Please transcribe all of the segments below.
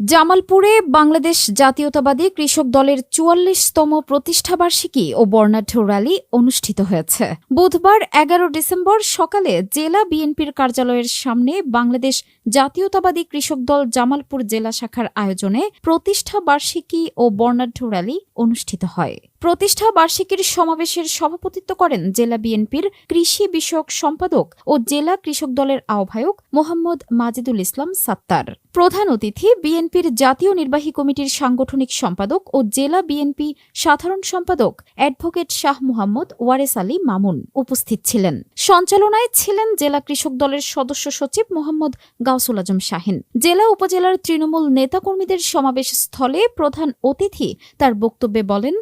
জামালপুরে বাংলাদেশ জাতীয়তাবাদী কৃষক দলের চুয়াল্লিশতম প্রতিষ্ঠাবার্ষিকী ও বর্ণাঢ্য র্যালি অনুষ্ঠিত হয়েছে। বুধবার এগারো ডিসেম্বর সকালে জেলা বিএনপির কার্যালয়ের সামনে বাংলাদেশ জাতীয়তাবাদী কৃষক দল জামালপুর জেলা শাখার আয়োজনে প্রতিষ্ঠাবার্ষিকী ও বর্ণাঢ্য র্যালি অনুষ্ঠিত হয়। প্রতিষ্ঠা বার্ষিকীর সমাবেশের সভাপতিত্ব করেন জেলা বিএনপির কৃষি বিষয়ক সম্পাদক ও জেলা কৃষক দলের আহ্বায়ক মোহাম্মদ মাজিদুল ইসলাম সাত্তার। প্রধান অতিথি বিএনপির জাতীয় নির্বাহী কমিটির সাংগঠনিক সম্পাদক ও জেলা বিএনপি সাধারণ সম্পাদক অ্যাডভোকেট শাহ মোহাম্মদ ওয়ারেস আলী মামুন উপস্থিত ছিলেন। সঞ্চালনায় ছিলেন জেলা কৃষক দলের সদস্য সচিব মোহাম্মদ গাউসুল আজম শাহিন। জেলা উপজেলার তৃণমূল নেতাকর্মীদের সমাবেশ স্থলে প্রধান অতিথি তার বক্তব্যে বলেন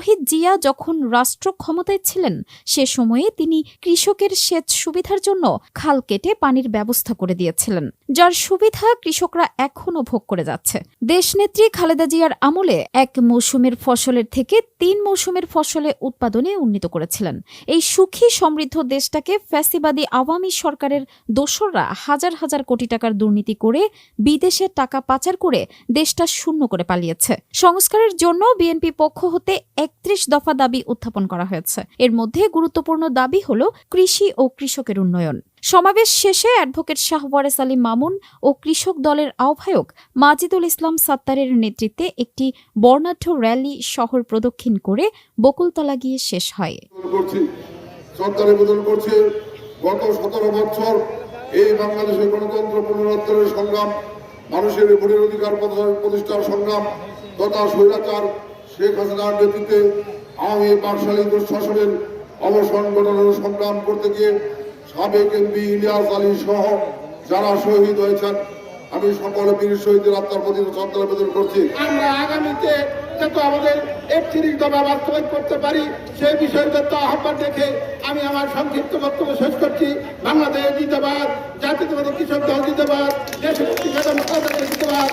শহীদ জিয়া যখন রাষ্ট্র ক্ষমতায় ছিলেন, সে সময়ে তিনি কৃষকের সেচ সুবিধার জন্য খাল কেটে পানির ব্যবস্থা করে দিয়েছিলেন, যার সুবিধা কৃষকরা এখনও ভোগ করে যাচ্ছে। দেশনেত্রী খালেদা জিয়ার আমলে এক মৌসুমের ফসলের থেকে তিন মৌসুমের ফসলে উৎপাদনে উন্নীত করেছিলেন। এই সুখী সমৃদ্ধ দেশটাকে ফ্যাসিবাদী আওয়ামী সরকারের দোসররা হাজার হাজার কোটি টাকার দুর্নীতি করে বিদেশে টাকা পাচার করে দেশটা শূন্য করে পালিয়েছে। সংস্কারের জন্য বিএনপি পক্ষ হতে একত্রিশ দফা দাবি উত্থাপন করা হয়েছে। এর মধ্যে গুরুত্বপূর্ণ দাবি হল কৃষি ও কৃষকের উন্নয়ন। সমাবেশ শেষে অ্যাডভোকেট শাহ ওয়ারেস আলী মামুন ও কৃষক দলের আহ্বায়ক মাজিদুল ইসলাম সাত্তারের নেতৃত্বে একটি বর্ণাঢ্য র্যালি শহর প্রদক্ষিণ করে বকুলতলা গিয়ে শেষ হয়। গত সতেরো বছর এই বাংলাদেশের গণতন্ত্র সংগ্রাম, মানুষের ভোটের অধিকার প্রতিষ্ঠার সংগ্রাম, তথা স্বৈরাচার শেখ হাসিনার নেতৃত্বে আওয়ামী বাকশালী দুঃশাসনের অবসান ঘটানোর সংগ্রাম করতে গিয়ে সাবেক এমপি ইলিয়াস আলী সহ যারা শহীদ হয়েছেন, আমি সকল বীর শহীদের আত্মার প্রতি শ্রদ্ধা নিবেদন করছি। আমরা আগামীতে যত আমাদের একত্রিশ দফা বাস্তবায়ন করতে পারি, সেই বিষয়ে যত আহ্বান রেখে আমি আমার সংক্ষিপ্ত বক্তব্য শেষ করছি। বাংলাদেশ জিন্দাবাদ, জাতীয়তাবাদী কৃষক দল জিন্দাবাদ দেশের জিন্দাবাদ।